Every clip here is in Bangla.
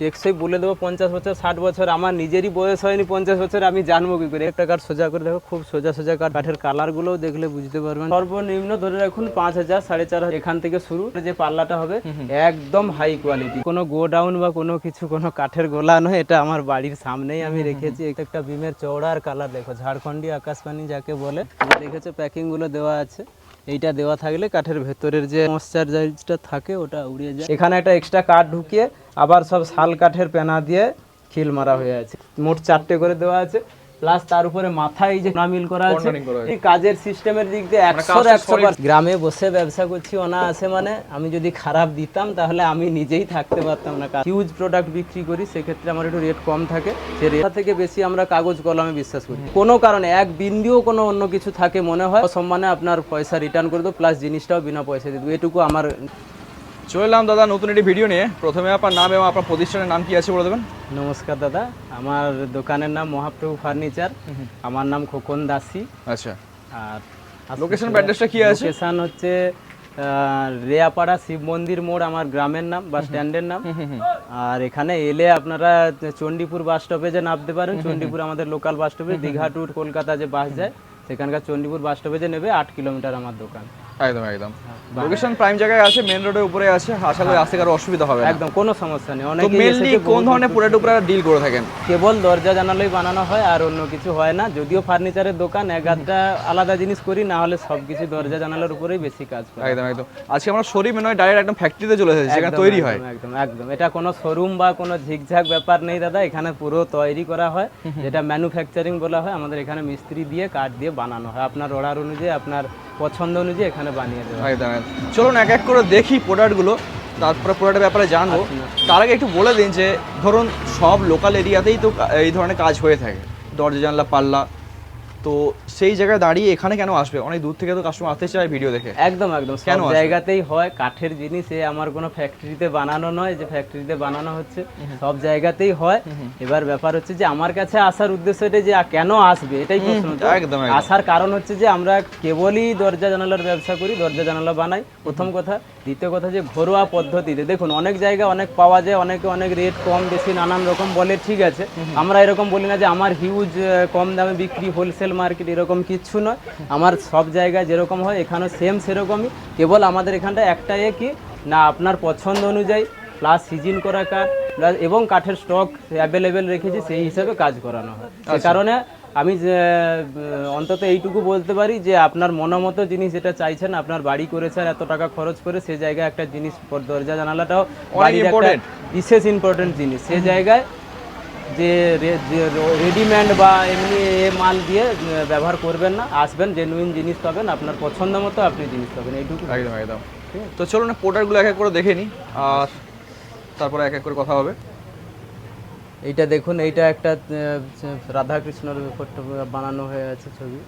টেকসই বলে দেবো পঞ্চাশ বছর ষাট বছর। আমার নিজেরই বয়স হয়নি পঞ্চাশ বছর আমি জানব কি করে? একটা কাঠ সোজা করে দেখো খুব সোজা সোজা কাঠ। কাঠের কালারগুলোও দেখলে বুঝতে পারবেন। সর্বনিম্ন ধরে রাখুন পাঁচ হাজার সাড়ে চার হাজার এখান থেকে শুরু। যে পাল্লাটা হবে একদম হাই কোয়ালিটি কোনো গোডাউন বা কোনো কিছু কোনো কাঠের গোলা নয় এটা আমার বাড়ির সামনেই আমি রেখেছি। একটা বিমের চওড়ার কালার দেখো ঝাড়খণ্ডী আকাশবাণী যাকে বলে। দেখেছ প্যাকিংগুলো দেওয়া আছে। এইটা দেওয়া থাকলে কাঠের ভেতরের যে ময়শ্চারাইজটা থাকে ওটা উড়িয়ে যায়। এখানে একটা এক্সট্রা কাঠ ঢুকিয়ে আবার সব শাল কাঠের পেনা দিয়ে খিল মারা হয়ে আছে। মোট চারটে করে দেওয়া আছে। প্লাস তার উপরে মাথায় যে নামিল করা আছে। এই কাজের সিস্টেমের দিক দিয়ে একশো একশো গ্রামে বসে ব্যবসা করছি ওনা আছে মানে আমি যদি খারাপ দিতাম তাহলে আমি নিজেই থাকতে পারতাম না। হিউজ প্রোডাক্ট বিক্রি করি সেক্ষেত্রে আমার একটু রেট কম থাকে। সে রেট থেকে বেশি আমরা কাগজ কলমে বিশ্বাস করি। কোনো কারণে এক বিন্দুও কোনো অন্য কিছু থাকে মনে হয়। সম্মানে আপনার পয়সা রিটার্ন করে দেবো প্লাস জিনিসটাও বিনা পয়সা দিয়ে দেবো। এটুকু আমার চলে এলাম দাদা নতুন একটি ভিডিও নিয়ে। প্রথমে আপনার নাম এবং আপনার প্রতিষ্ঠানের নাম কি আছে বলে দেবেন? নমস্কার দাদা আমার দোকানের নাম মহাপ্রভু ফার্নিচার। আমার নাম খোকন দাসী। আচ্ছা। আর লোকেশন অ্যাড্রেসটা কি আছে? লোকেশন হচ্ছে রেয়াপাড়া শিব মন্দির মোড় আমার গ্রামের নাম বা স্ট্যান্ডের নাম। আর এখানে এলে আপনারা চণ্ডীপুর বাস স্টপে যে নামতে পারেন। চণ্ডীপুর আমাদের লোকাল বাস স্টপে দীঘা টু কলকাতা যে বাস যায় সেখানকার চণ্ডীপুর বাস স্টপে যে নেবে আট কিলোমিটার আমার দোকান। একদম একদম। লোকেশন প্রাইম জায়গায় আছে মেন রোডের উপরে আছে আশা করি আসতে কারও অসুবিধা হবে একদম কোনো সমস্যা নেই। অনেকে মেনলি কোন ধরনের প্রোডাক্ট উপরে ডিল করে থাকেন? কেবল দরজা জানালাই বানানো হয় আর অন্য কিছু হয় না। যদিও ফার্নিচারের দোকান এক আধটা আলাদা জিনিস করি না হলে সবকিছু দরজা জানালার উপরেই বেশি কাজ করি। একদম একদম। আজকে আমরা শোরুমে নয় ডাইরেক্ট একদম ফ্যাক্টরিতে চলে এসেছি যেখানে তৈরি হয়। একদম একদম এটা কোনো শোরুম বা কোনো ঝিকঝাক ব্যাপার নেই দাদা। এখানে পুরো তৈরি করা হয় যেটা ম্যানুফ্যাকচারিং বলা হয়। আমাদের এখানে মিস্ত্রি দিয়ে কাঠ দিয়ে বানানো হয়। আপনার অর্ডার অনুযায়ী আপনার পছন্দ অনুযায়ী এখানে বানিয়ে দেবো। একদম একদম। চলুন এক এক করে দেখি প্রোডাক্টগুলো তারপরে প্রোডাক্টের ব্যাপারে জানব আচ্ছা। তার আগে একটু বলে দিন যে ধরুন সব লোকাল এরিয়াতেই তো এই ধরনের কাজ হয়ে থাকে দরজা জানলা পাল্লা তো সেই জায়গায় দাঁড়িয়ে এখানে কেন আসবে? অনেক দূর থেকে তো কাস্টমার আসতে চায় ভিডিও দেখে। একদম একদম। কেন জায়গাতেই হয় কাঠের জিনিস এ আমার কোনো ফ্যাক্টরিতে বানানো নয় যে ফ্যাক্টরিতে বানানো হচ্ছে। সব জায়গাতেই হয়। এবার ব্যাপার হচ্ছে যে আমার কাছে আসার উদ্দেশ্য এটা যে কেন আসবে? এটাই প্রশ্ন একদম। আসার কারণ হচ্ছে যে আমরা কেবলই দরজা জানালার ব্যবসা করি দরজা জানালা বানাই। প্রথম কথা। দ্বিতীয় কথা যে ঘরোয়া পদ্ধতিতে। দেখুন অনেক জায়গায় অনেক পাওয়া যায় অনেকে অনেক রেট কম বেশি নানান রকম বলে ঠিক আছে। আমরা এরকম বলি না যে আমার হিউজ কম দামে বিক্রি হোলসেল মার্কেট এরকম কিচ্ছু নয়। আমার সব জায়গায় যেরকম হয় এখানেও সেম সেরকমই। কেবল আমাদের এখানটা একটাই কি না আপনার পছন্দ অনুযায়ী প্লাস সিজন করা কাঠ এবং কাঠের স্টক অ্যাভেলেবেল রেখেছি সেই হিসাবে কাজ করানো হয়। সে কারণে আমি যে অন্তত এইটুকু বলতে পারি যে আপনার মনোমতো জিনিস যেটা চাইছেন আপনার বাড়ি করেছেন এত টাকা খরচ করে সে জায়গায় একটা জিনিস দরজা জানালাটাও। বিশেষ ইম্পর্টেন্ট জিনিস। সে জায়গায় যে রেডিমেড বা এমনি এ মাল দিয়ে ব্যবহার করবেন না আসবেন জেনুইন জিনিস পাবেন আপনার পছন্দ মতো আপনি জিনিস পাবেন এইটুকু। একদম একদম। তো চলুন প্রোডাক্টগুলো এক এক করে দেখে নিই আর তারপরে এক এক করে কথা হবে। এইটা দেখুন এইটা একটা রাধাকৃষ্ণর ফটো বানানো হয়ে আছে ছবি।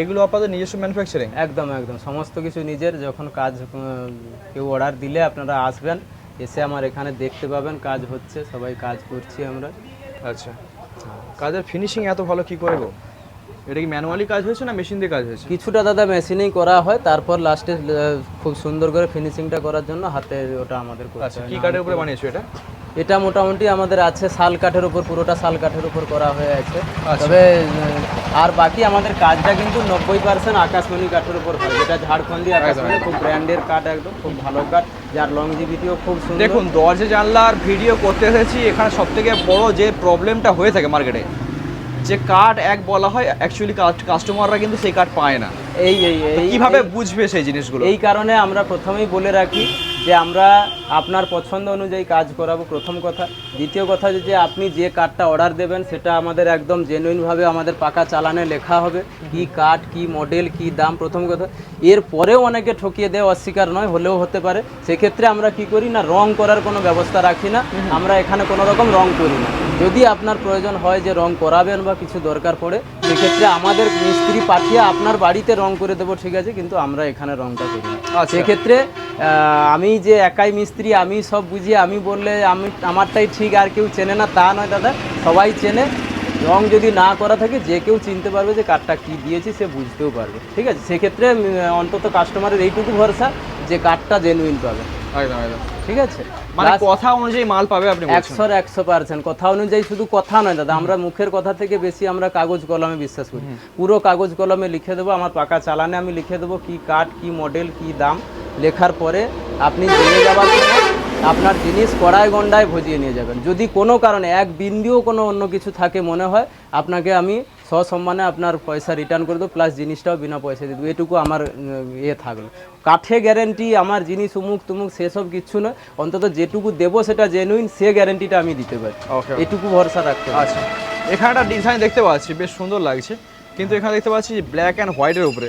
এগুলো আপনাদের নিজস্ব ম্যানুফ্যাকচারিং একদম একদম। সমস্ত কিছু নিজের যখন কাজ কেউ অর্ডার দিলে আপনারা আসবেন। এসে আমার এখানে দেখতে পাবেন, কাজ হচ্ছে, সবাই কাজ করছি আমরা। আচ্ছা। কাজের ফিনিশিং এত ভালো কি করব? এটা কি ম্যানুয়ালি কাজ হয়েছে না মেশিন দিয়ে কাজ হয়েছে? কিছুটা দাদা মেশিনেই করা হয় তারপর লাস্টে খুব সুন্দর করে ফিনিশিংটা করার জন্য হাতে ওটা আমাদের করতে আচ্ছা কি কাঠের উপরে বানিয়েছো এটা? এটা মোটামুটি আমাদের আছে শাল কাঠের উপর পুরোটা শাল কাঠের উপর করা হয়ে আছে। আচ্ছা। তবে আর বাকি আমাদের কাজটা কিন্তু নব্বই পার্সেন্ট আকাশমণি কাঠের উপর হয়। যেটা ঝাড়খণ্ডী আকাশমণি খুব ব্র্যান্ডের কাঠ একদম খুব ভালো কাঠ যার লংজিভিটিও খুব সুন্দর। দেখুন দরজা জানলার ভিডিও করতে এসেছি এখানে সব থেকে বড় যে প্রবলেমটা হয়ে থাকে মার্কেটে যে কার্ড এক বলা হয় অ্যাকচুয়ালি কাস্টমাররা কিন্তু সেই কার্ড পায় না। এই এই কীভাবে বুঝবে সেই জিনিসগুলো? এই কারণে আমরা প্রথমেই বলে রাখি যে আমরা আপনার পছন্দ অনুযায়ী কাজ করাবো প্রথম কথা। দ্বিতীয় কথা যে আপনি যে কাঠটা অর্ডার দেবেন সেটা আমাদের একদম জেনুইনভাবে আমাদের পাকা চালানে লেখা হবে। কি কাঠ কি মডেল কি দাম প্রথম কথা। এর পরেও অনেকে ঠকিয়ে দেওয়া অস্বীকার নয় হলেও হতে পারে। সেক্ষেত্রে আমরা কি করি না রং করার কোনো ব্যবস্থা রাখি না। আমরা এখানে কোনো রকম রং করি না। যদি আপনার প্রয়োজন হয় যে রং করাবেন বা কিছু দরকার পড়ে সেক্ষেত্রে আমাদের মিস্ত্রি পাঠিয়ে আপনার বাড়িতে রং করে দেবো ঠিক আছে? কিন্তু আমরা এখানে রংটা করি না। আচ্ছা। সেক্ষেত্রে আমি যে একাই মিস্ত্রি আমি সব বুঝি আমি বললে আমি আমারটাই ঠিক আর কেউ চেনে না তা নয় দাদা। সবাই চেনে। রং যদি না করা থাকে যে কেউ চিনতে পারবে যে কাঠটা কী দিয়েছি সে বুঝতেও পারবে। ঠিক আছে? সেক্ষেত্রে অন্তত কাস্টমারের এইটুকু ভরসা যে কাঠটা জেনুইন পাবে। একদম একদম। ঠিক আছে? মানে কথা অনুযায়ী মাল পাবে আপনি একশোর একশো পার্সেন্ট কথা অনুযায়ী শুধু কথা নয় দাদা আমরা মুখের কথা থেকে বেশি আমরা কাগজ কলমে বিশ্বাস করি। পুরো কাগজ কলমে লিখে দেবো আমার পাকা চালানে আমি লিখে দেবো কি কাঠ কি মডেল কি দাম। লেখার পরে আপনি জেনে সময় আপনার জিনিস কড়ায় গন্ডায় ভজিয়ে নিয়ে যাবেন। যদি কোনো কারণে এক বিন্দুও কোনো অন্য কিছু থাকে মনে হয় আপনাকে আমি সসম্মানে আপনার পয়সা রিটার্ন করে দেবো প্লাস জিনিসটাও বিনা পয়সা দিয়ে দেবো। এটুকু আমার ইয়ে থাকল। কাঠে গ্যারেন্টি আমার জিনিস উমুক তুমুক সেসব কিচ্ছু নয়। অন্তত যেটুকু দেবো সেটা জেনুইন সে গ্যারেন্টিটা আমি দিতে পারি। এটুকু ভরসা রাখতে আচ্ছা। এখানে একটা ডিজাইন দেখতে পাচ্ছি বেশ সুন্দর লাগছে। কিন্তু এখানে দেখতে পাচ্ছি ব্ল্যাক অ্যান্ড হোয়াইটের উপরে।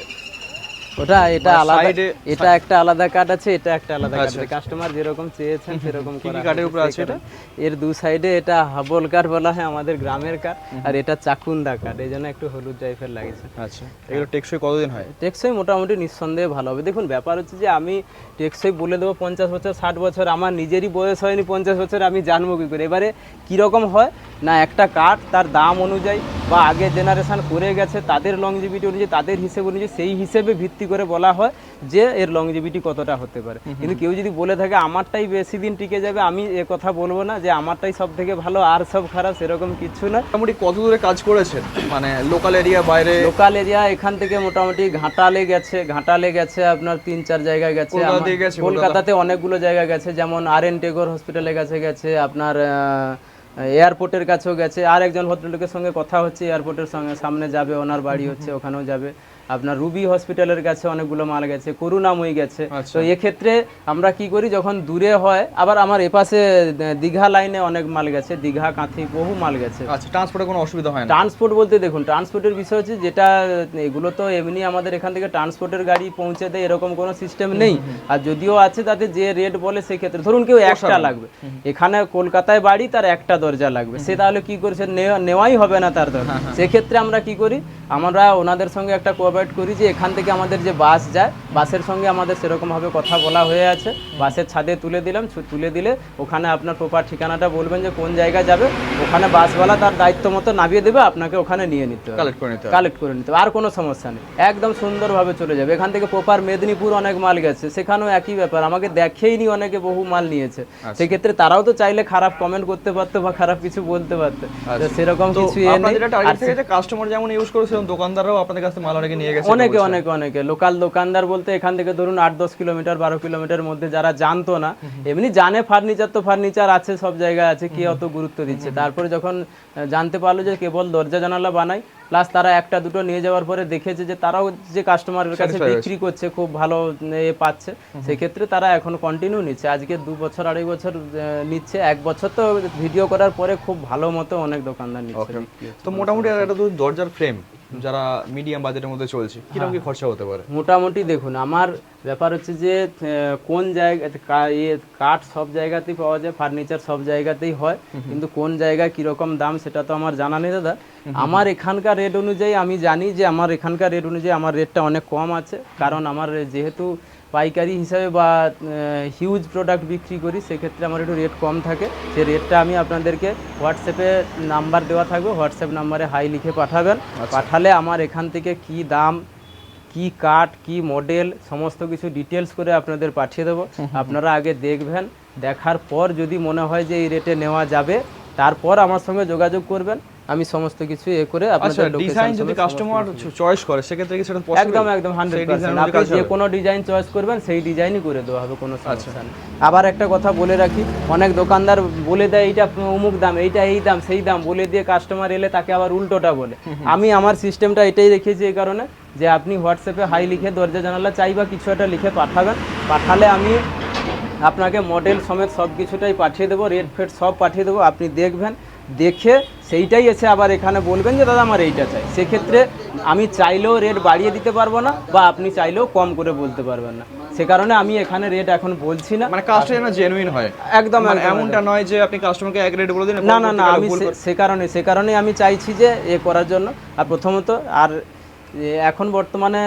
ওটা এটা আলাদা এটা একটা আলাদা কাঠ আছে এটা একটা আলাদা কাঠ আচ্ছা, আছে। কাস্টমার যেরকম চেয়েছেন সেরকম করা কাঠের হয়েছে, আছে এটা? এর দু সাইডে এটা হাবল কাঠ বলা হয় আমাদের গ্রামের কাঠ আর এটা চাকুন্দা এই জন্য একটু হলুদ টাইপের লাগছে। আচ্ছা এগুলো টেকসই কতদিন হয়? টেকসই মোটামুটি নিঃসন্দেহে ভালো হবে। দেখুন ব্যাপার হচ্ছে যে আমি টেকসই বলে দেবো পঞ্চাশ বছর ষাট বছর আমার নিজেরই বয়স হয়নি পঞ্চাশ বছর আমি জানব কী করে? এবারে কীরকম হয়? না একটা কাঠ তার দাম অনুযায়ী বা আগে জেনারেশন করে গেছে তাদের লংজিভিটি অনুযায়ী তাদের হিসেব অনুযায়ী সেই হিসেবে ভিত্তি করে বলা হয় যে এর লংজিভিটি কতটা হতে পারে। কিন্তু কেউ যদি বলে থাকে আমারটাই বেশি দিন টিকে যাবে আমি এ কথা বলব না যে আমারটাই সব থেকে ভালো আর সব খারাপ সেরকম কিছু না। মোটামুটি কত দূরে কাজ করেছেন? মানে লোকাল এরিয়া বাইরে? লোকাল এরিয়া এখান থেকে মোটামুটি ঘাটালে গেছে ঘাটালে গেছে আপনার তিন চার জায়গায় গেছে। গেছে, কলকাতাতে অনেকগুলো জায়গা গেছে যেমন আর এন টেগোর হসপিটালে কাছে গেছে আপনার এয়ারপোর্টের কাছেও গেছে। আর একজন ভদ্রলোকের সঙ্গে কথা হচ্ছে এয়ারপোর্টের সঙ্গে সামনে যাবে ওনার বাড়ি হচ্ছে ওখানেও যাবে। আপনার রুবি হসপিটালের কাছে অনেকগুলো মাল গেছে করুণাময়ী গেছে। আচ্ছা। তো এক্ষেত্রে আমরা কি করি যখন দূরে হয় আবার আমার এপাশে দীঘা লাইনে অনেক মাল গেছে দীঘা কাঁথি বহু মাল গেছে। আচ্ছা ট্রান্সপোর্টে কোনো অসুবিধা হয় না? ট্রান্সপোর্ট বলতে দেখুন ট্রান্সপোর্টের বিষয় হচ্ছে যেটা এগুলো তো এমনি আমাদের এখান থেকে ট্রান্সপোর্টের গাড়ি পৌঁছে দেয় এরকম কোনো সিস্টেম নেই। আর যদিও আছে তাতে যে রেট বলে সেক্ষেত্রে ধরুন কেউ একটা লাগবে। এখানে কলকাতায় বাড়ি তার একটা দরজা লাগবে। সে তাহলে কি করছে নেওয়া- নেওয়াই হবে না তার দরজা। সেক্ষেত্রে আমরা কি করি আমরা ওনাদের সঙ্গে একটা কোঅপারেট করি যে এখান থেকে আমাদের যে বাস যায় বাসের সঙ্গে আমাদের সেরকমভাবে কথা বলা হয়ে আছে। বাসের ছাদে তুলে দিলাম তুলে দিলে ওখানে আপনার প্রপার ঠিকানাটা বলবেন যে কোন জায়গা যাবে। ওখানে বাসওয়ালা তার দায়িত্ব মতো নামিয়ে দেবে আপনাকে ওখানে নিয়ে নিতে হবে। কালেক্ট করে নিতে কালেক্ট করে নিতে আর কোনো সমস্যা নেই। একদম সুন্দরভাবে চলে যাবে। এখান থেকে প্রপার মেদিনীপুর অনেক মাল গেছে সেখানেও একই ব্যাপার। আমাকে দেখেই নি অনেকে বহু মাল নিয়েছে। আচ্ছা। সেক্ষেত্রে তারাও তো চাইলে খারাপ কমেন্ট করতে পারতো বা খারাপ কিছু বলতে পারতো। সেরকম আচ্ছা। কিছু আর থেকে কাস্টমার যেমন ইউজ করে সেরকম দোকানদাররাও আপনাদের কাছে মাল অনেকে নিয়ে গেছে অনেকে অনেকে অনেকে। লোকাল দোকানদার বলতে এখান থেকে ধরুন আট দশ কিলোমিটার বারো কিলোমিটার মধ্যে যারা জানতো না এমনি জানে ফার্নিচার তো ফার্নিচার আছে সব জায়গায় আছে কি অত গুরুত্ব দিচ্ছে। তারপরে যখন জানতে পারল যে কেবল দরজা জানালা বানাই প্লাস তারা একটা দুটো নিয়ে যাওয়ার পরে দেখেছে যে তারাও যে কাস্টমারের কাছে বিক্রি করছে খুব ভালো এ পাচ্ছে। সেক্ষেত্রে তারা এখন কন্টিনিউ নিচ্ছে। আজকে দু বছর আড়াই বছর নিচ্ছে। এক বছর তো ভিডিও করার পরে খুব ভালো মতো অনেক দোকানদার নিচ্ছে। তো মোটামুটি একটা দরজার ফ্রেম যারা মিডিয়াম বাজেটের মধ্যে চলছে কীরকম কি খরচা হতে পারে? মোটামুটি দেখুন আমার ব্যাপার হচ্ছে যে কোন জায়গা ইয়ে কাঠ সব জায়গাতেই পাওয়া যায় ফার্নিচার সব জায়গাতেই হয় কিন্তু কোন জায়গায় কীরকম দাম সেটা তো আমার জানা নেই দাদা। আমার এখানকার রেট অনুযায়ী আমি জানি যে আমার এখানকার রেট অনুযায়ী আমার রেটটা অনেক কম আছে কারণ আমার যেহেতু পাইকারি হিসাবে বা হিউজ প্রোডাক্ট বিক্রি করি সেক্ষেত্রে আমার একটু রেট কম থাকে। সেই রেটটা আমি আপনাদেরকে হোয়াটসঅ্যাপে নাম্বার দেওয়া থাকবে। হোয়াটসঅ্যাপ নাম্বারে হাই লিখে পাঠাবেন। পাঠালে আমার এখান থেকে কি দাম কি কাঠ কি মডেল সমস্ত কিছু ডিটেলস করে আপনাদের পাঠিয়ে দেবো। আপনারা আগে দেখবেন দেখার পর যদি মনে হয় যে এই রেটে নেওয়া যাবে তারপর আমার সঙ্গে যোগাযোগ করবেন। আমি সমস্ত কিছু এ করে আচ্ছা আপনাদের ডিজাইন যদি কাস্টমার চয়েস করে সেক্ষেত্রে কি সেটা পসিবল একদম একদম হান্ড্রেড পার্সেন্ট আপনি যে কোনো ডিজাইন চয়েস করবেন সেই ডিজাইনই করে দেওয়া হবে কোনো আচ্ছা। সমস্যা নেই। আবার একটা কথা বলে রাখি অনেক দোকানদার বলে দেয় এইটা অমুক দাম এইটা এই দাম সেই দাম। বলে দিয়ে কাস্টমার এলে তাকে আবার উল্টোটা বলে। আমি আমার সিস্টেমটা এটাই রেখেছি এই কারণে যে আপনি হোয়াটসঅ্যাপে হাই লিখে দরজা জানালা চাই বা কিছু একটা লিখে পাঠাবেন। পাঠালে আমি আপনাকে মডেল সমেত সব কিছুটাই পাঠিয়ে দেবো রেট ফেট সব পাঠিয়ে দেবো। আপনি দেখবেন দেখে সেইটাই এসে আবার এখানে বলবেন যে দাদা আমার এইটা চাই। সেক্ষেত্রে আমি চাইলেও রেট বাড়িয়ে দিতে পারব না বা আপনি চাইলেও কম করে বলতে পারবেন না। সে কারণে আমি এখানে রেট এখন বলছি না। মানে কাস্টমার যেন জেনুইন হয়? একদম মানে এমনটা নয় যে আপনি কাস্টমারকে এক রেট বলে দিন না না না আমি সে- কারণে সে কারণে আমি চাইছি যে এ করার জন্য। আর প্রথমত আর এখন বর্তমানে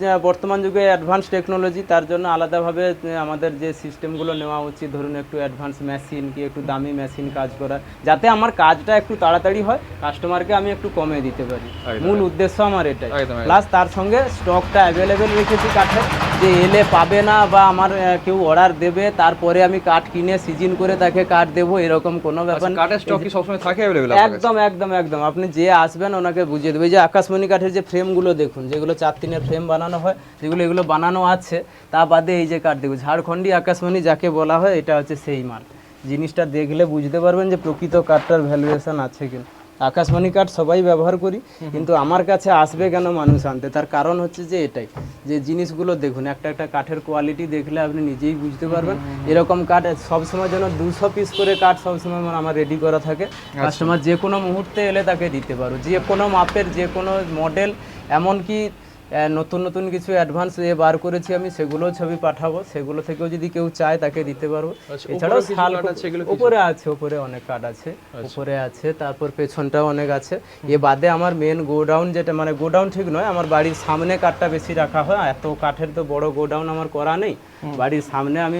যে বর্তমান যুগে অ্যাডভান্স টেকনোলজি তার জন্য আলাদাভাবে আমাদের যে সিস্টেমগুলো নেওয়া উচিত ধরুন একটু অ্যাডভান্স মেশিন কি একটু দামি মেশিন কাজ করা যাতে আমার কাজটা একটু তাড়াতাড়ি হয় কাস্টমারকে আমি একটু কমে দিতে পারি। মূল উদ্দেশ্য আমার এটাই। প্লাস তার সঙ্গে স্টকটা অ্যাভেলেবেল রেখেছি কাঠের। যে এলে পাবে না বা আমার কেউ অর্ডার দেবে তারপরে আমি কাঠ কিনে সিজন করে তাকে কাঠ দেবো এরকম কোনো ব্যাপার কাঠের স্টক কি সবসময় থাকে অ্যাভেলেবেল একদম একদম একদম। আপনি যে আসবেন ওনাকে বুঝিয়ে দেবে। এই যে আকাশমণি কাঠের যে ফ্রেমগুলো দেখুন যেগুলো চার তিনের ফ্রেম বানানো হয় যেগুলো এগুলো বানানো আছে তা বাদে এই যে কাঠ দেখুন ঝাড়খণ্ডী আকাশমণি যাকে বলা হয় এটা হচ্ছে সেই মাল। জিনিসটা দেখলে বুঝতে পারবেন যে প্রকৃত কাঠটার ভ্যালুয়েশন আছে কিনা। আকাশমণি কার্ড সবাই ব্যবহার করি কিন্তু আমার কাছে আসবে কেন মানুষ আনতে? তার কারণ হচ্ছে যে এটাই যে জিনিসগুলো দেখুন একটা একটা কাঠের কোয়ালিটি দেখলে আপনি নিজেই বুঝতে পারবেন। এরকম কাঠ সবসময় যেন দুশো পিস করে কাঠ সবসময় মানে আমার রেডি করা থাকে। কাস্টমার যে কোনো মুহূর্তে এলে তাকে দিতে পারো। যে কোনো মাপের যে কোনো মডেল এমনকি নতুন নতুন কিছু অ্যাডভান্স এ বার করেছি আমি সেগুলো ছবি পাঠাবো। সেগুলো থেকেও যদি কেউ চায় তাকে দিতে পারব। আচ্ছা, এছাড়াও শাল উপরে আছে উপরে অনেক কাঠ আছে। উপরে আছে তারপর পেছনটাও অনেক আছে। এ বাদে আমার মেন গোডাউন যেটা মানে গোডাউন ঠিক নয় আমার বাড়ির সামনে কাঠটা বেশি রাখা হয়। এত কাঠের তো বড় গোডাউন আমার করা নেই। বাড়ির সামনে আমি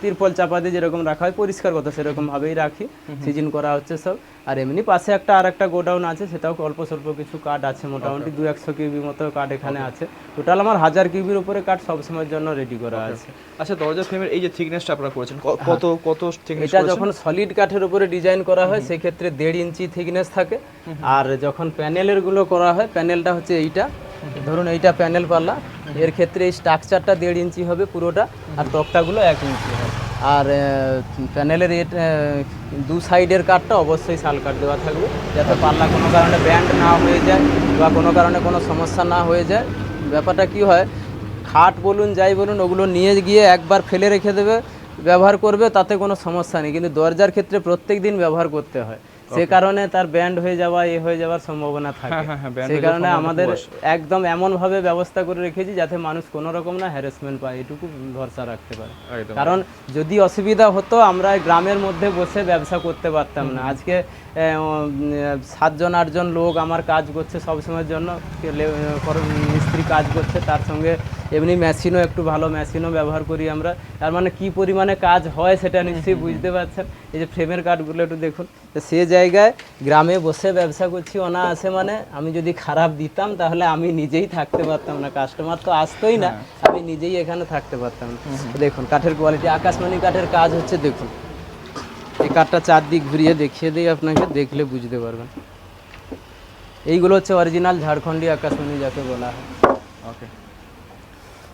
তিরপল চাপা দিয়ে যেরকম রাখা হয় পরিষ্কার কথা সেরকম ভাবেই রাখি সিজন করা হচ্ছে সব। আর এমনি পাশে একটা আর একটা গোডাউন আছে সেটাও অল্প স্বল্প কিছু কাঠ আছে মোটামুটি দু একশো কিউবি মতো কাঠ এখানে আছে। টোটাল আমার হাজার কিউবির উপরে কাঠ সবসময়ের জন্য রেডি করা আছে। আচ্ছা দরজা ফ্রেমের এই যে থিকনেসটা আপনারা করেছেন কত কত থিকনেস এটা যখন সলিড কাঠের উপরে ডিজাইন করা হয় সেক্ষেত্রে দেড় ইঞ্চি থিকনেস থাকে। আর যখন প্যানেলেরগুলো করা হয় প্যানেলটা হচ্ছে এইটা। ধরুন এইটা প্যানেল পাল্লা। এর ক্ষেত্রে এই স্ট্রাকচারটা দেড় ইঞ্চি হবে পুরোটা আর তক্তাগুলো এক ইঞ্চি হবে। আর প্যানেলের দু সাইডের কাঠটা অবশ্যই শাল কাঠ দেওয়া থাকবে। যাতে পাল্লা কোনো কারণে ব্যান্ড না হয়ে যায় বা কোনো কারণে কোনো সমস্যা না হয়ে যায়। ব্যাপারটা কি হয়, খাট বলুন, যাই বলুন, ওগুলো নিয়ে গিয়ে একবার ফেলে রেখে দেবে, ব্যবহার করবে, তাতে কোনো সমস্যা নেই। কিন্তু দরজার ক্ষেত্রে প্রত্যেক দিন ব্যবহার করতে হয়। সে কারণে তার ব্যান্ড হয়ে যাওয়া এ হয়ে যাওয়ার সম্ভাবনা থাকে। হ্যাঁ, হ্যাঁ, সেই কারণে আমাদের একদম এমন ভাবে ব্যবস্থা করে রেখেছি যাতে মানুষ কোনো রকম না হ্যারাসমেন্ট পায় এটুকু ভরসা রাখতে পারে। কারণ যদি অসুবিধা হতো আমরা গ্রামের মধ্যে বসে ব্যবসা করতে পারতাম না। আজকে সাতজন আটজন লোক আমার কাজ করছে সবসময়ের জন্য। মিস্ত্রি কাজ করছে তার সঙ্গে এমনি মেশিনও একটু ভালো মেশিনও ব্যবহার করি আমরা। তার মানে কি পরিমাণে কাজ হয় সেটা নিশ্চয়ই বুঝতে পারছেন? এই যে ফ্রেমের কাঠগুলো একটু দেখুন। তো সে জায়গায় গ্রামে বসে ব্যবসা করছি অনায়াসে মানে আমি যদি খারাপ দিতাম তাহলে আমি নিজেই থাকতে পারতাম না। কাস্টমার তো আসতোই না আমি নিজেই এখানে থাকতে পারতাম না। দেখুন কাঠের কোয়ালিটি আকাশমণি কাঠের কাজ হচ্ছে দেখুন। কাঠটা চারদিক ঘুরিয়ে দেখিয়ে দিই আপনাকে দেখলে বুঝতে পারবেন। এইগুলো হচ্ছে অরিজিনাল ঝাড়খণ্ডী আকাশমণি যাকে বলা হয়। ওকে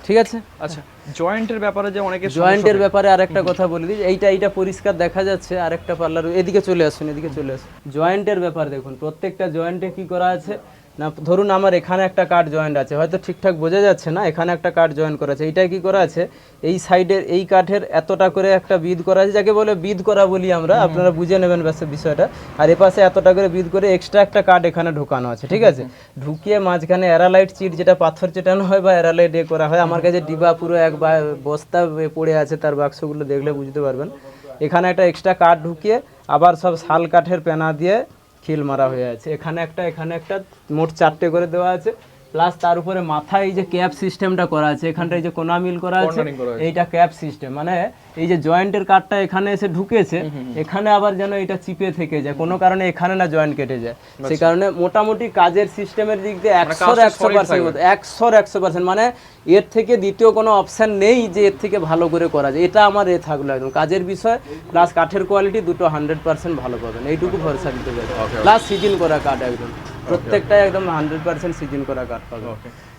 ঠিক আছে? আচ্ছা জয়েন্টের ব্যাপারে যে অনেকে জয়েন্টের ব্যাপারে আরেকটা কথা বলে দিই এইটা এইটা পরিষ্কার দেখা যাচ্ছে আরেকটা পার্লার এদিকে চলে আসুন এদিকে চলে আসুন। জয়েন্টের ব্যাপার দেখুন প্রত্যেকটা জয়েন্টে কি করা আছে? না ধরুন আমার এখানে একটা কাঠ জয়েন্ট আছে হয়তো ঠিকঠাক বোঝা যাচ্ছে না এখানে একটা কাঠ জয়েন করা আছে এইটা কি করা আছে? এই সাইডের এই কাঠের এতটা করে একটা বিদ করা আছে যাকে বলে বিদ করা বলি আমরা আপনারা বুঝে নেবেন ব্যাস বিষয়টা। আর এপাশে এতটা করে বিদ করে এক্সট্রা একটা কাঠ এখানে ঢোকানো আছে ঠিক আছে? ঢুকিয়ে মাঝখানে অ্যারালাইট চিট যেটা পাথর চেটানো হয় বা অ্যারালাইট এ করা হয় আমার কাছে ডিবা পুরো এক বা- বস্তা পড়ে আছে তার বাক্সগুলো দেখলে বুঝতে পারবেন। এখানে একটা এক্সট্রা কাঠ ঢুকিয়ে আবার সব শাল কাঠের পেনা দিয়ে খিল মারা হয়ে আছে। এখানে একটা এখানে একটা মোট চারটে করে দেওয়া আছে। প্লাস তার উপরে মাথায় এই যে ক্যাপ সিস্টেমটা করা আছে এখানটা এই যে কোনা মিল করা আছে। এইটা ক্যাপ সিস্টেম মানে এই যে জয়েন্টের কাঠটা এখানে এসে ঢুকেছে এখানে আবার যেন এটা চিপে থেকে যায় কোনো কারণে এখানে না জয়েন্ট কেটে যায়। সেই কারণে মোটামুটি কাজের সিস্টেমের দিক দিয়ে একশোর কাজটা একশো পার্সেন্ট একশোর একশো পার্সেন্ট মানে এর থেকে দ্বিতীয় কোনো অপশন নেই যে এর থেকে ভালো করে করা যায়। এটা আমার এ থাকল একদম। কাজের বিষয় প্লাস কাঠের কোয়ালিটি দুটো হান্ড্রেড পার্সেন্ট ভালো পাবেন। এইটুকু ভরসা দিতে পারে প্লাস সিজন করা কাঠ একদম। প্রত্যেকটাই একদম হান্ড্রেড পার্সেন্ট সিজন করা কাঠ পাবে।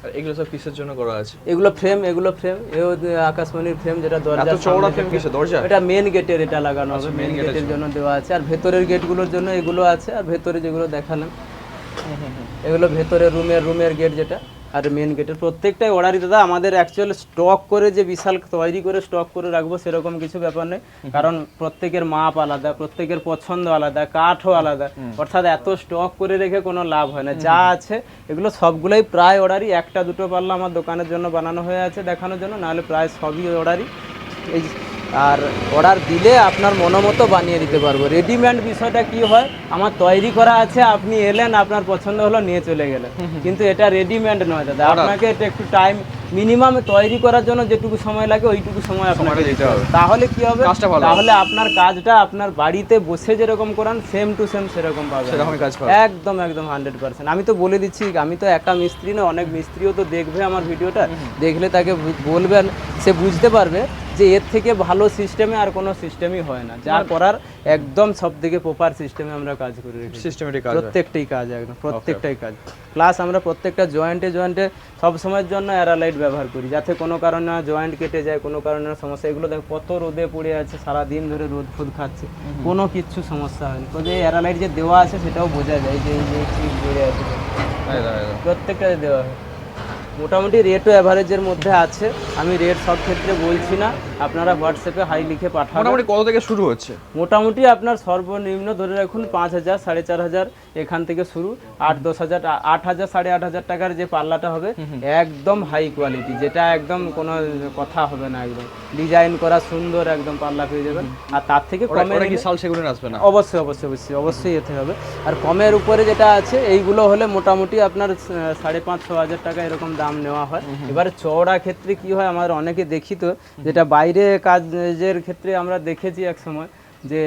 আর এগুলো সব কিসের জন্য করা আছে? এগুলো ফ্রেম এগুলো ফ্রেম এও আকাশমণির ফ্রেম যেটা দরজা চৌড়া চওড়া ফ্রেম কিসে দরজা? এটা মেন গেটের এটা লাগানো আছে হবে মেন গেটের জন্য। দেওয়া আছে। আর ভেতরের গেটগুলোর জন্য এগুলো আছে আর ভেতরে যেগুলো দেখালাম এগুলো ভেতরে রুমের রুমের গেট যেটা। আর মেন গেটের প্রত্যেকটাই অর্ডারই দাদা আমাদের অ্যাকচুয়াল স্টক করে যে বিশাল তৈরি করে স্টক করে রাখব সেরকম কিছু ব্যাপার নেই কারণ প্রত্যেকের মাপ আলাদা প্রত্যেকের পছন্দ আলাদা কাঠও আলাদা। অর্থাৎ এত স্টক করে রেখে কোনো লাভ হয় না। যা আছে এগুলো সবগুলোই প্রায় অর্ডারই একটা দুটো পাল্লা আমার দোকানের জন্য বানানো হয়ে আছে দেখানোর জন্য নাহলে প্রায় সবই অর্ডারই এই আর অর্ডার দিলে আপনার মনোমতো বানিয়ে দিতে পারব। রেডিমেড বিষয়টা কি হয়? আমার তৈরি করা আছে আপনি এলেন আপনার পছন্দ হলো নিয়ে চলে গেলেন। কিন্তু এটা রেডিমেড নয় দাদা। আপনাকে এটা একটু টাইম মিনিমাম তৈরি করার জন্য যেটুকু সময় লাগে ওইটুকু সময় আপনাকে দিতে হবে। তাহলে কি হবে। তাহলে আপনার কাজটা আপনার বাড়িতে বসে যেরকম করান সেম টু সেম সেরকম পাবেন। পাবে একদম একদম হান্ড্রেড পার্সেন্ট আমি তো বলে দিচ্ছি আমি তো একা মিস্ত্রি না অনেক মিস্ত্রিও তো দেখবে আমার ভিডিওটা। দেখলে তাকে বলবেন সে বুঝতে পারবে। যে এর থেকে ভালো সিস্টেমে আর কোনো সিস্টেমই হয় না। যা করার একদম সব থেকে প্রপার সিস্টেমে আমরা কাজ করি সিস্টেমেটিক কাজ প্রত্যেকটাই কাজ একদম প্রত্যেকটাই কাজ। প্লাস আমরা প্রত্যেকটা জয়েন্টে জয়েন্টে সব সময়ের জন্য অ্যারালাইট ব্যবহার করি যাতে কোনো কারণে জয়েন্ট কেটে যায় কোনো কারণে সমস্যা। এগুলো দেখো কত রোদে পড়ে আছে সারা দিন ধরে রোদ ফোদ খাচ্ছে। কোনো কিচ্ছু সমস্যা হয়নি। তো যে অ্যারালাইট যে দেওয়া আছে সেটাও বোঝা যায় যে এই যে ঠিক আছে। প্রত্যেকটা দেওয়া হয়। মোটামুটি রেটও অ্যাভারেজের মধ্যে আছে। আমি রেট সব ক্ষেত্রে বলছি না। আপনারা হোয়াটসঅ্যাপে হাই লিখে পাঠান মোটামুটি কত থেকে শুরু হচ্ছে? মোটামুটি আপনার সর্বনিম্ন ধরে রাখুন পাঁচ হাজার সাড়ে চার হাজার। এখান থেকে শুরু আট দশ হাজার আট হাজার সাড়ে আট হাজার টাকার যে পাল্লাটা হবে একদম হাই কোয়ালিটি যেটা একদম কোনো কথা হবে না একদম। ডিজাইন করা সুন্দর একদম পাল্লা পেয়ে যাবেন। আর তার থেকে কমে কি শাল সেগুলো আসবে না? অবশ্যই অবশ্যই অবশ্যই অবশ্যই এতে হবে। আর কমের উপরে যেটা আছে এইগুলো হলে মোটামুটি আপনার সাড়ে পাঁচ ছ হাজার টাকা এরকম দাম নেওয়া হয়। এবার চওড়া ক্ষেত্রে কি হয় আমার অনেকে দেখি তো যেটা বাইরে কাজের ক্ষেত্রে আমরা দেখেছি এক সময় যে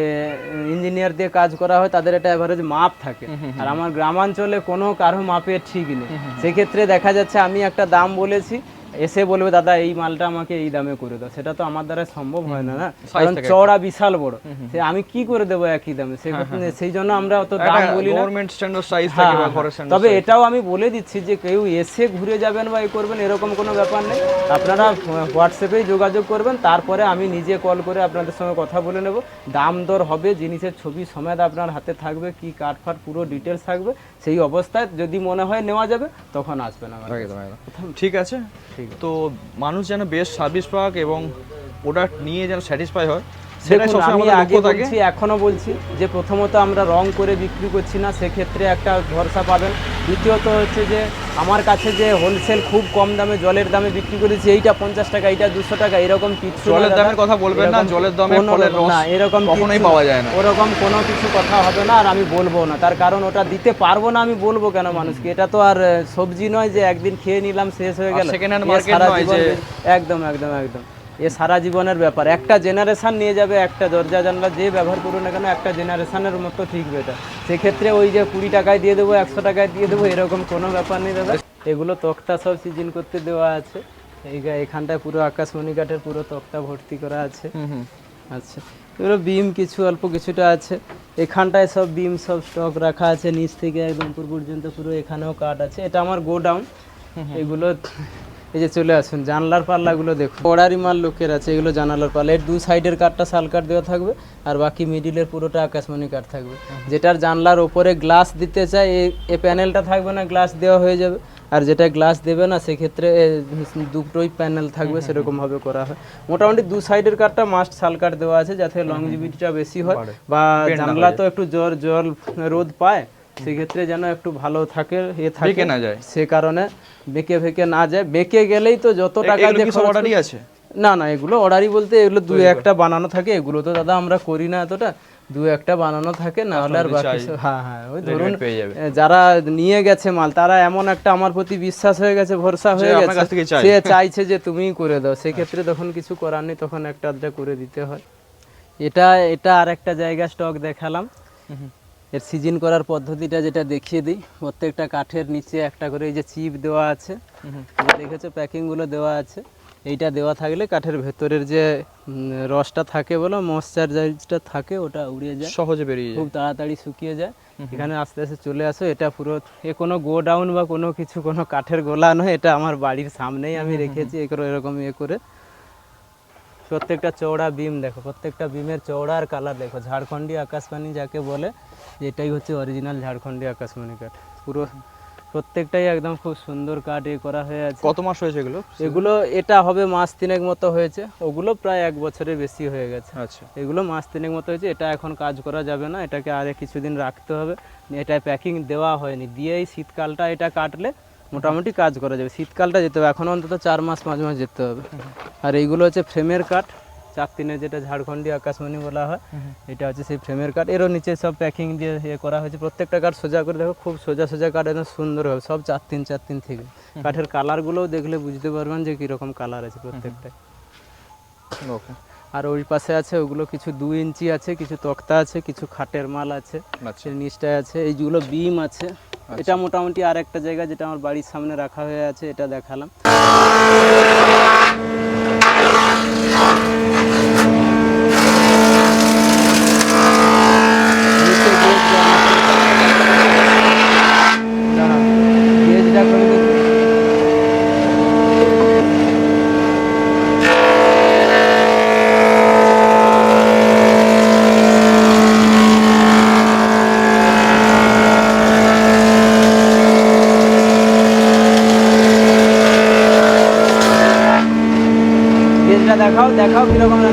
ইঞ্জিনিয়ার দিয়ে কাজ করা হয় তাদের একটা অ্যাভারেজ মাপ থাকে। আর আমার গ্রামাঞ্চলে কোনো কারও মাপের ঠিক নেই। সেক্ষেত্রে দেখা যাচ্ছে আমি একটা দাম বলেছি এসে বলবে দাদা এই মালটা আমাকে এই দামে করে দাও। সেটা তো আমার দ্বারা সম্ভব হয় না না? কারণ চওড়া বিশাল বড়। সে আমি কি করে দেবো একই দামে? সেই জন্য আমরা অত দাম বলি না। হ্যাঁ, হ্যাঁ, হ্যাঁ। তবে এটাও আমি বলে দিচ্ছি যে কেউ এসে ঘুরে যাবেন বা এ করবেন এরকম কোনো ব্যাপার নেই। আপনারা হোয়াটসঅ্যাপেই যোগাযোগ করবেন তারপরে আমি নিজে কল করে আপনাদের সঙ্গে কথা বলে নেব। দাম দর হবে জিনিসের ছবি সমেত আপনার হাতে থাকবে কি কাঠ ফাট পুরো ডিটেলস থাকবে। সেই অবস্থায় যদি মনে হয় নেওয়া যাবে তখন আসবেন আমার ঠিক আছে। তো মানুষ যেন বেস্ট সার্ভিস পাক এবং প্রোডাক্ট নিয়ে যেন স্যাটিসফাই হয় দেখুন আমি আগে বলছি এখনও বলছি যে প্রথমত আমরা রং করে বিক্রি করছি না সেক্ষেত্রে একটা ভরসা পাবেন। দ্বিতীয়ত হচ্ছে যে আমার কাছে যে হোলসেল খুব কম দামে জলের দামে বিক্রি করেছি এইটা পঞ্চাশ টাকা এইটা দুশো টাকা এরকম কিছু জলের দামের কথা বলবেন না, জলের দামে না এরকম কখনোই পাওয়া যায় না। ওরকম কোনো কিছু কথা হবে না আর আমি বলব না। তার কারণ ওটা দিতে পারব না আমি বলব কেন মানুষকে? এটা তো আর সবজি নয় যে একদিন খেয়ে নিলাম শেষ হয়ে গেল। একদম একদম একদম। এ সারা জীবনের ব্যাপার। একটা জেনারেশান নিয়ে যাবে একটা দরজা জানলা যে ব্যবহার করুন না কেন একটা জেনারেশানের মতো ঠিকবে এটা সেক্ষেত্রে ওই যে কুড়ি টাকায় দিয়ে দেবো একশো টাকায় দিয়ে দেবো এরকম কোনো ব্যাপার নেই দাদা। এগুলো তক্তা সব সিজন করতে দেওয়া আছে। এই এখানটায় পুরো আকাশমণি কাঠের পুরো তক্তা ভর্তি করা আছে। আচ্ছা এগুলো বিম কিছু অল্প কিছুটা আছে। এখানটায় সব বিম সব স্টক রাখা আছে। নিচ থেকে একদম উপর পর্যন্ত পুরো এখানেও কাঠ আছে। এটা আমার গোডাউন। এগুলো এই যে চলে আসুন জানলার পাল্লাগুলো দেখুন। পড়ারি মাল লোকের আছে এগুলো জানালার পাল্লা। এর দু সাইডের কাঠটা শাল কাঠ দেওয়া থাকবে আর বাকি মিডিলের পুরোটা আকাশমণি কাঠ থাকবে। যেটার জানলার ওপরে গ্লাস দিতে চায় এই- প্যানেলটা থাকবে না গ্লাস দেওয়া হয়ে যাবে। আর যেটা গ্লাস দেবে না সেক্ষেত্রে দুটোই প্যানেল থাকবে সেরকম ভাবে করা হয়। মোটামুটি দু সাইডের কাঠটা মাস্ট শাল কাঠ দেওয়া আছে যাতে লংজিভিটিটা বেশি হয়। বা জানলা তো একটু জল জল রোদ পায় সেক্ষেত্রে যেন একটু ভালো থাকে এ থাকে না যায়। সে কারণে বেঁকে ফেকে না যায়। বেঁকে গেলেই তো যত টাকা দিয়ে অর্ডারই আছে? না না এগুলো অর্ডারই বলতে এগুলো দু একটা বানানো থাকে। এগুলো তো দাদা আমরা করি না এতটা। দু একটা বানানো থাকে না হলে আর বাকি হ্যাঁ হ্যাঁ ওই ধরুন যারা নিয়ে গেছে মাল তারা এমন একটা আমার প্রতি বিশ্বাস হয়ে গেছে ভরসা হয়ে গেছে। সে চাইছে যে তুমিই করে দাও। সেক্ষেত্রে তখন কিছু করার নেই তখন একটা আধটা করে দিতে হয়। এটা এটা আর একটা জায়গা স্টক দেখালাম। এর সিজন করার পদ্ধতিটা যেটা দেখিয়ে দিই প্রত্যেকটা কাঠের নিচে একটা করে এই যে চিপ দেওয়া আছে দেখেছ প্যাকিংগুলো দেওয়া আছে এইটা দেওয়া থাকলে কাঠের ভেতরের যে রসটা থাকে বলো ময়শ্চারাইজটা থাকে ওটা উড়িয়ে যায়। সহজে বেরিয়ে যায়। খুব তাড়াতাড়ি শুকিয়ে যায়। এখানে আস্তে আস্তে চলে আসো এটা পুরো এ কোনো গোডাউন বা কোনো কিছু কোনো কাঠের গোলা নয় এটা আমার বাড়ির সামনেই আমি রেখেছি এ করে এরকম ইয়ে করে। প্রত্যেকটা চওড়া বিম দেখো প্রত্যেকটা বিমের চওড়া আর কালার দেখো ঝাড়খণ্ডী আকাশবাণী যাকে বলে এটাই হচ্ছে অরিজিনাল ঝাড়খণ্ডী আকাশমণি কাঠ। পুরো প্রত্যেকটাই একদম খুব সুন্দর কাঠ এ করা হয়ে আছে। কত মাস হয়েছে এগুলো? এগুলো এটা হবে মাস তিনেক মতো হয়েছে। ওগুলো প্রায় এক বছরের বেশি হয়ে গেছে। আচ্ছা। এগুলো মাস তিনেক মতো হয়েছে। এটা এখন কাজ করা যাবে না। এটাকে আরে কিছুদিন রাখতে হবে। এটা প্যাকিং দেওয়া হয়নি। দিয়ে এই শীতকালটা এটা কাটলে মোটামুটি কাজ করা যাবে। শীতকালটা যেতে হবে। এখন অন্তত চার মাস পাঁচ মাস যেতে হবে। আর এইগুলো হচ্ছে ফ্রেমের কাঠ। চার তিনের যেটা ঝাড়খণ্ডী আকাশমণি বলা হয় এটা হচ্ছে সেই ফ্রেমের কাঠ এরও নিচে সব প্যাকিং দিয়ে ইয়ে করা হয়েছে। প্রত্যেকটা কাঠ সোজা করে দেখো খুব সোজা সোজা কাঠ একদম সুন্দর হবে। সব চার তিন চার তিন থেকে। কাঠের কালারগুলোও দেখলে বুঝতে পারবেন যে কীরকম কালার আছে প্রত্যেকটা ওকে। আর ওই পাশে আছে ওগুলো কিছু দু ইঞ্চি আছে কিছু তক্তা আছে কিছু খাটের মাল আছে আচ্ছা। নিচটায় আছে। এইগুলো বিম আছে। এটা মোটামুটি আর একটা জায়গা যেটা আমার বাড়ির সামনে রাখা হয়ে আছে এটা দেখালাম। Ikaw, ginawa